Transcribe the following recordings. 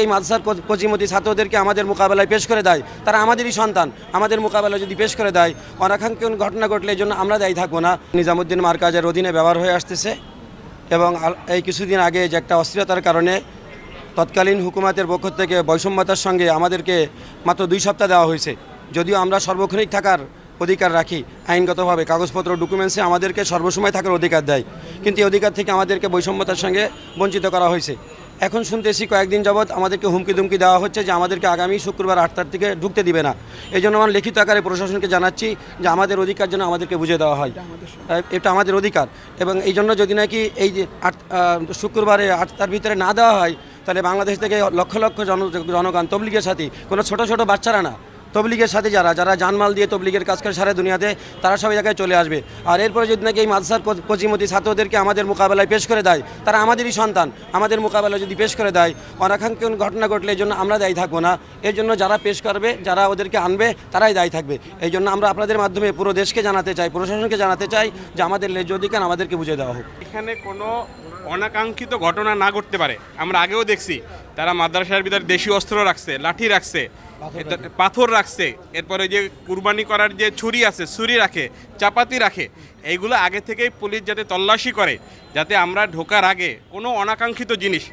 এই মাদ্রাসার কচিমতি ছাত্রদেরকে আমাদের মোকাবেলায় পেশ করে দেয়। তারা আমাদেরই সন্তান। আমাদের মোকাবেলায় যদি পেশ করে দেয়, অনাকাঙ্ক্ষিত ঘটনা ঘটলে জন্য আমরা দায়ী থাকব না। নিজামুদ্দিন মার্কাজের অধীনে ব্যবহার হয়ে আসতেছে এবং এই কিছুদিন আগে যে একটা অস্থিরতার কারণে তৎকালীন হুকুমাতের পক্ষ থেকে বৈষম্যতার সঙ্গে আমাদেরকে মাত্র দুই সপ্তাহ দেওয়া হয়েছে। যদিও আমরা সর্বক্ষণিক থাকার অধিকার রাখি, আইনগতভাবে কাগজপত্র ডকুমেন্টসে আমাদেরকে সর্বসময় থাকার অধিকার দেয়। কিন্তু এই অধিকার থেকে আমাদেরকে বৈষম্যতার সঙ্গে বঞ্চিত করা হয়েছে। এখন শুনতেছি কয়েকদিন যাবৎ আমাদেরকে হুমকি দুমকি দেওয়া হচ্ছে যে আমাদেরকে আগামী শুক্রবার আটটার থেকে ঢুকতে দিবে না। এই জন্য আমার লিখিত আকারে প্রশাসনকে জানাচ্ছি যে আমাদের অধিকার যেন আমাদেরকে বুঝে দেওয়া হয়। এটা আমাদের অধিকার। এবং এই জন্য যদি নাকি এই যে আট শুক্রবারে শুক্রবারে আটটার ভিতরে না দেওয়া হয়, তাহলে বাংলাদেশ থেকে লক্ষ লক্ষ জন, জনগণ, তবলিগের সাথে, কোনো ছোট ছোট বাচ্চারা না তবলিগের সাথে যারা যারা জানমাল দিয়ে তবলিগের কাজ করে সারা দুনিয়াতে, তারা সব জায়গায় চলে আসবে। আর এরপরে যদি নাকি এই মাদ্রাসার কচিমতি ছাত্রদেরকে আমাদের মোকাবেলায় পেশ করে দেয়, তারা আমাদেরই সন্তান। আমাদের মোকাবেলায় যদি পেশ করে দেয়, অনাকাঙ্ক্ষিত ঘটনা ঘটলে এই জন্য আমরা দায়ী থাকব না। এই জন্য যারা পেশ করবে, যারা ওদেরকে আনবে, তারাই দায়ী থাকবে। এই জন্য আমরা আপনাদের মাধ্যমে পুরো দেশকে জানাতে চাই, প্রশাসনকে জানাতে চাই যে আমাদের লেজ অধিকার আমাদেরকে বুঝে দেওয়া হোক। এখানে কোনো অনাকাঙ্ক্ষিত ঘটনা না ঘটতে পারে। আমরা আগেও দেখছি, তারা মাদ্রাসার ভিতরে দেশি অস্ত্র রাখছে, লাঠি রাখছে। পাথর রাখছে। এরপরে যে কুরবানি করার যে ছুরি আছে ছুরি রাখে চাপাতি রাখে এইগুলো আগে থেকেই পুলিশ যাতে তল্লাশি করে যাতে আমরা ঢোকার আগে কোনো অনাকাঙ্ক্ষিত জিনিস।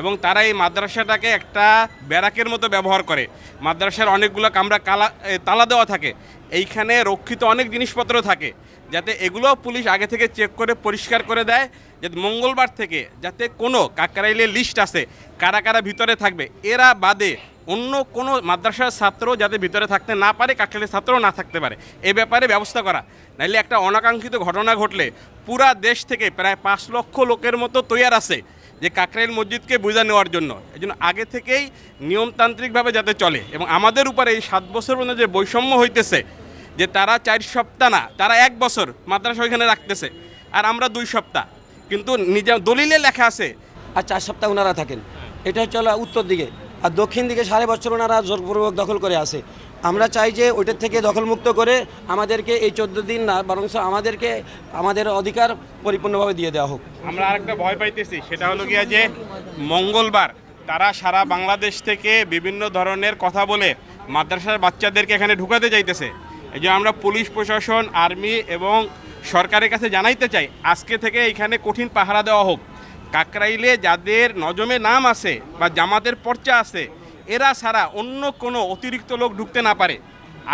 এবং তারা এই মাদ্রাসাটাকে একটা ব্যারাকের মতো ব্যবহার করে। মাদ্রাসার অনেকগুলো কামরা কালা তালা দেওয়া থাকে। এইখানে রক্ষিত অনেক জিনিসপত্র থাকে। যাতে এগুলো পুলিশ আগে থেকে চেক করে পরিষ্কার করে দেয় যাতে মঙ্গলবার থেকে যাতে কোনো কাকরাইলের লিস্ট আছে কারা কারা ভিতরে থাকবে। এরা বাদে অন্য কোনো মাদ্রাসার ছাত্র যাতে ভিতরে থাকতে না পারে কাকরাইলের ছাত্রও না থাকতে পারে, এ ব্যাপারে ব্যবস্থা করা। নাইলে একটা অনাকাঙ্ক্ষিত ঘটনা ঘটলে পুরা দেশ থেকে প্রায় পাঁচ লক্ষ লোকের মতো তৈয়ার আছে যে কাকরাইল মসজিদকে বোঝা নেওয়ার জন্য। এই জন্য আগে থেকেই নিয়মতান্ত্রিকভাবে যাতে চলে। এবং আমাদের উপরে এই সাত বছর পর্যন্ত যে বৈষম্য হইতেছে, যে তারা চার সপ্তাহ না, তারা এক বছর মাদ্রাসা ওইখানে রাখতেছে, আর আমরা দুই সপ্তাহ। কিন্তু নিজে দলিলে লেখা আছে, আর চার সপ্তাহ ওনারা থাকেন। এটা হচ্ছে উত্তর দিকে। আর দক্ষিণ দিকে সাড়ে বছর ওনারা জোরপূর্বক দখল করে আসে আমরা চাই যে ওইটার থেকে দখলমুক্ত করে আমাদেরকে এই চোদ্দ দিন না বরং আমাদেরকে, আমাদের অধিকার পরিপূর্ণভাবে দিয়ে দেওয়া হোক। আমরা আরেকটা ভয় পাইতেছি, সেটা হলো গিয়া যে মঙ্গলবার তারা সারা বাংলাদেশ থেকে বিভিন্ন ধরনের কথা বলে মাদ্রাসার বাচ্চাদেরকে এখানে ঢুকাতে চাইতেছে এই যে আমরা পুলিশ, প্রশাসন, আর্মি এবং সরকারের কাছে জানাইতে চাই, আজকে থেকে এখানে কঠিন পাহারা দেওয়া হোক। কাকরাইলে যাদের নজমে নাম আছে বা জামাতের পর্চা আছে, এরা ছাড়া অন্য কোনো অতিরিক্ত লোক ঢুকতে না পারে।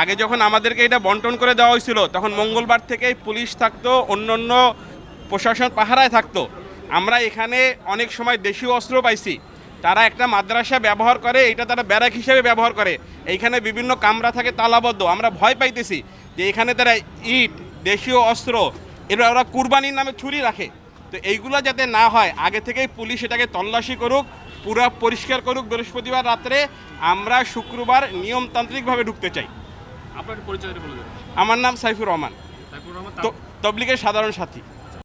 আগে যখন আমাদেরকে এটা বন্টন করে দেওয়া হয়েছিল, তখন মঙ্গলবার থেকেই পুলিশ থাকতো অন্য অন্য প্রশাসন পাহারায় থাকতো। আমরা এখানে অনেক সময় দেশীয় অস্ত্র পাইছি। তারা একটা মাদ্রাসা ব্যবহার করে, এটা তারা ব্যারাক হিসেবে ব্যবহার করে। এইখানে বিভিন্ন কামরা থাকে, তালাবদ্ধ। আমরা ভয় পাইতেছি যে এখানে তারা ইট, দেশীয় অস্ত্র, এরা ওরা কুরবানির নামে ছুরি রাখে। তো এইগুলো যাতে না হয় আগে থেকেই পুলিশ এটাকে তল্লাশি করুক পুরা পরিষ্কার করুক বৃহস্পতিবার রাত্রে আমরা শুক্রবার নিয়মতান্ত্রিকভাবে ঢুকতে চাই। আপনার আমার নাম সাইফুর রহমান। তবলিকের তবলিগের সাধারণ সাথী।